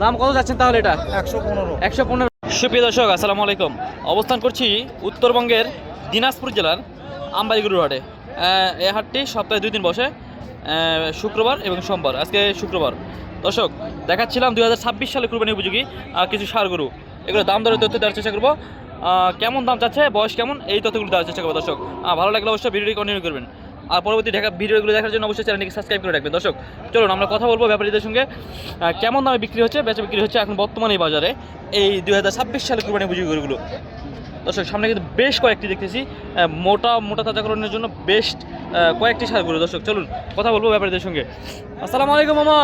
দাম কত যাচ্ছেন তাহলে এটা? একশো পনেরো। একশো পনেরো। সুপ্রিয় দর্শক আসসালামু আলাইকুম। অবস্থান করছি উত্তরবঙ্গের দিনাজপুর জেলার আমবাড়িগুরুর হাটে এই হাটটি সপ্তাহে দুই দিন বসে শুক্রবার এবং সোমবার। আজকে শুক্রবার। দর্শক দেখাচ্ছিলাম দুই হাজার ছাব্বিশ সালে কুরবানি উপযোগী কিছু সার গরু। এগুলো দাম দরের তথ্য দেওয়ার চেষ্টা করব। কেমন দাম চাচ্ছে বয়স কেমন এই তথ্যগুলো দেওয়ার চেষ্টা করব দর্শক। ভালো লাগলে অবশ্যই ভিডিওটি কন্টিনিউ করবেন। আর পরবর্তী দেখা ভিডিওগুলো দেখার জন্য অবশ্যই চ্যানেলটিকে সাবস্ক্রাইব করে রাখবেন। দর্শক চলুন আমরা কথা বলব ব্যাপারীদের সঙ্গে। কেমন দামে বিক্রি হচ্ছে? বেচা বিক্রি হচ্ছে এখন বর্তমানে এই বাজারে। এই দুই হাজার ছাব্বিশ সালে কুরবানি উপযোগী গরুগুলো। দর্শক সামনে কিন্তু বেশ কয়েকটি দেখতেছি। মোটা মোটা তাজাকরণের জন্য বেস্ট কয়েকটি সার গরু। দর্শক চলুন কথা বলব ব্যাপারীদের সঙ্গে। আসসালামু আলাইকুম মামা।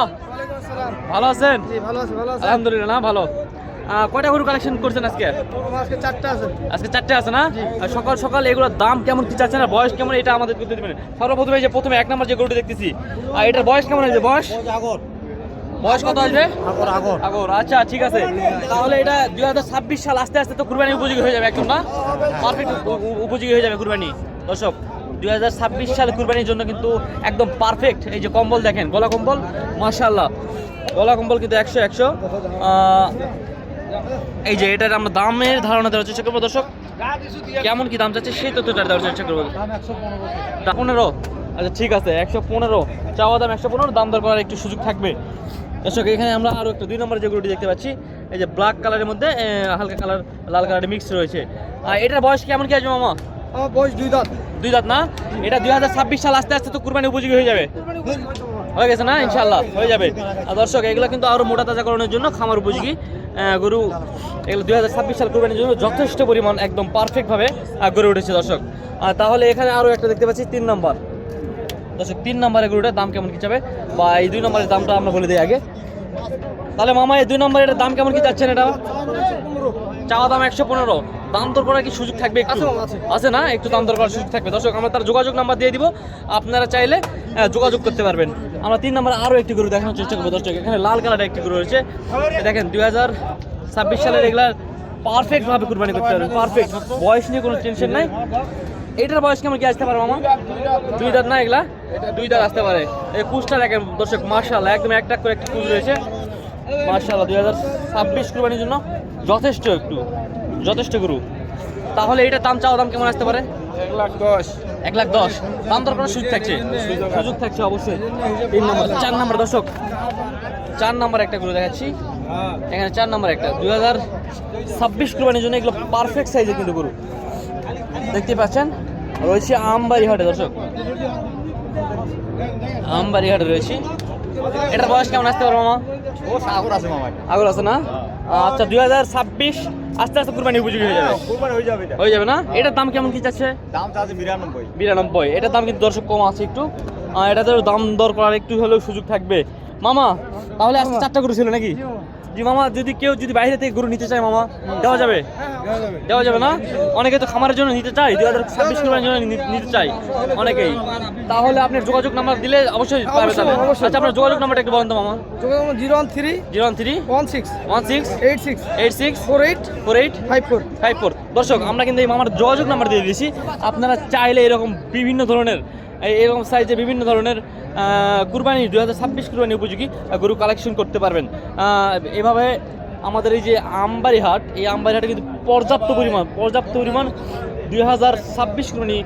ভালো আছেন? ভালো আছে ভালো আলহামদুলিল্লাহ না ভালো। কয়টা গরু কালেকশন করছেন আজকে? আজকে চারটা আছে। আজকে চারটে আছে না? সকাল সকাল এগুলোর দাম কেমন কি চাচ্ছেন আর বয়স কেমন এটা আমাদের করতে দিবেন। সর্বপ্রথমে এই যে প্রথমে এক নম্বর যে গরুটি দেখতেছি আর এটার বয়স কেমন আছে বয়স? আগর। বয়স কত আছে আগর আগর। আগর আচ্ছা ঠিক আছে। তাহলে এটা দুই হাজার ছাব্বিশ সাল আস্তে আস্তে তো কুরবানি উপযোগী হয়ে যাবে একদম না? পারফেক্ট উপযোগী হয়ে যাবে কুরবানি। দর্শক দুই হাজার ছাব্বিশ সাল কুরবানির জন্য কিন্তু একদম পারফেক্ট এই যে কম্বল দেখেন গলা কম্বল মাশাল্লাহ গলা কম্বল কিন্তু একশো একশো। এই যে এটার আমরা দামের ধারণা দেওয়ার চেষ্টা করব দর্শক। কেমন কি দাম চাচ্ছে সেই তথ্যটা দেওয়ার চেষ্টা করব। পনেরো। আচ্ছা ঠিক আছে একশো পনেরো। চাওয়া দাম একশো পনেরো দাম দর করার একটু সুযোগ থাকবে। দর্শক এখানে আমরা আরও একটা দুই নম্বরের যে গরুটি দেখতে পাচ্ছি এই যে ব্ল্যাক কালারের মধ্যে হালকা কালার লাল কালারের মিক্স রয়েছে। আর এটার বয়স কেমন কি আছে মামা? বয়স দুই দাঁত। দুই দাঁত না? এটা দুই হাজার ছাব্বিশ সাল আস্তে আস্তে তো কুরবানি উপযোগী হয়ে যাবে। হয়ে গেছে না? ইনশাল্লাহ হয়ে যাবে। আর দর্শক এগুলো কিন্তু আরও মোটা তাজাকরণের জন্য খামার উপযোগী। গরু, এগুলো দুই হাজার ছাব্বিশ সাল কুরবানির জন্য যথেষ্ট পরিমাণ একদম পারফেক্টভাবে গড়ে উঠেছে, দর্শক। তাহলে এখানে আরও একটা দেখতে পাচ্ছি, তিন নম্বর। দর্শক, তিন নম্বরের গরুটার দাম কেমন কি যাবে? বা এই দুই নম্বরের দামটা আমরা বলে দিই আগে। তাহলে মামা, এই দুই নম্বরের দাম কেমন কি যাচ্ছেন এটা? চাওয়া দাম একশো পনেরো। দাম দর করার কি সুযোগ থাকবে একটু? আছে না? একটু দাম দর করার সুযোগ থাকবে। দর্শক আমরা তার যোগাযোগ নাম্বার দিয়ে দিব। আপনারা চাইলে আহ, যোগাযোগ করতে পারবেন। আমরা তিন নম্বর আরও একটি গরু দেখানোর চেষ্টা করব। দর্শক এখানে লাল কালারের একটি গরু রয়েছে। দেখেন দুই হাজার ছাব্বিশ সালের এগুলা পারফেক্টভাবে কুরবানি করতে পারবেন। পারফেক্ট বয়স নিয়ে কোনো টেনশন নাই। এটার বয়স কেমন কি আসতে পারে মামা? দুই দাঁত না এগুলা? দুই দাঁত আসতে পারে। এই কুচটা দেখেন দর্শক মার্শাল্লাহ একদম একটা করে একটি কুচ রয়েছে। মার্শাল্লাহ দুই হাজার ছাব্বিশ কুরবানির জন্য যথেষ্ট একটু। যথেষ্ট গুরু। তাহলে এটা দাম চাওয়া দাম কেমন আসতে পারে? এক লাখ দশ। এক লাখ দশ। দাম দর করার সুযোগ থাকছে? সুযোগ থাকছে অবশ্যই। তিন নম্বর চার নম্বর দর্শক চার নম্বর একটা গরু দেখাচ্ছি। এখানে চার নম্বর একটা। দুই হাজার ছাব্বিশ কুরবানির জন্য এগুলো পারফেক্ট সাইজের কিন্তু গরু। দেখতে পাচ্ছেন? রয়েছে আমবাড়ি হাটে দর্শক। আমবাড়ি হাটে রয়েছে। এটার বয়স কেমন আসতে পারব মামা? আগর আছে না? আচ্ছা দুই হাজার ছাব্বিশ আস্তে আস্তে কুরবানি উপযোগী হয়ে যাবে। কোরবানি হয়ে যাবে হয়ে যাবে না? এটার দাম কেমন কি চাচ্ছে? বিরানব্বই। বিরানব্বই। এটার দাম কিন্তু দর্শক কম আছে একটু। এটাতে দাম দর করার একটু হলেও সুযোগ থাকবে। মামা তাহলে চারটা গরু ছিল নাকি? জি মামা যদি কেউ যদি বাইরে থেকে গরু নিতে চায় মামা দেওয়া যাবে? দেওয়া যাবে না? অনেকে তো খামারের জন্য নিতে চাই দুই হাজার ছাব্বিশ কুরবানির জন্য নিতে চাই অনেকেই। তাহলে আপনার যোগাযোগ নাম্বার দিলে অবশ্যই পাবে তাহলে। আচ্ছা আপনার যোগাযোগ নাম্বারটা একটু বলেন তো মামা। Zero one three zero one three one six one six eight six eight six four eight four eight five four. Five four. দর্শক আমরা কিন্তু এই মামার যোগাযোগ নাম্বার দিয়ে দিয়েছি। আপনারা চাইলে এরকম বিভিন্ন ধরনের এরকম সাইজে বিভিন্ন ধরনের কুরবানি দু হাজার ছাব্বিশ কুরবানি উপযোগী গরু কালেকশন করতে পারবেন। এভাবে আমাদের এই যে আমবাড়ি হাট, এই আমবাড়ি হাটে কিন্তু পর্যাপ্ত পরিমাণ পর্যাপ্ত পরিমাণ দুই হাজার ছাব্বিশ কুরবানি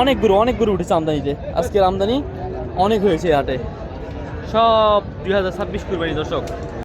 অনেক গরু অনেক গরু উঠেছে আমদানিতে আজকের আমদানি অনেক হয়েছে হাটে। সব দুই হাজার ছাব্বিশ কুরবানি দর্শক।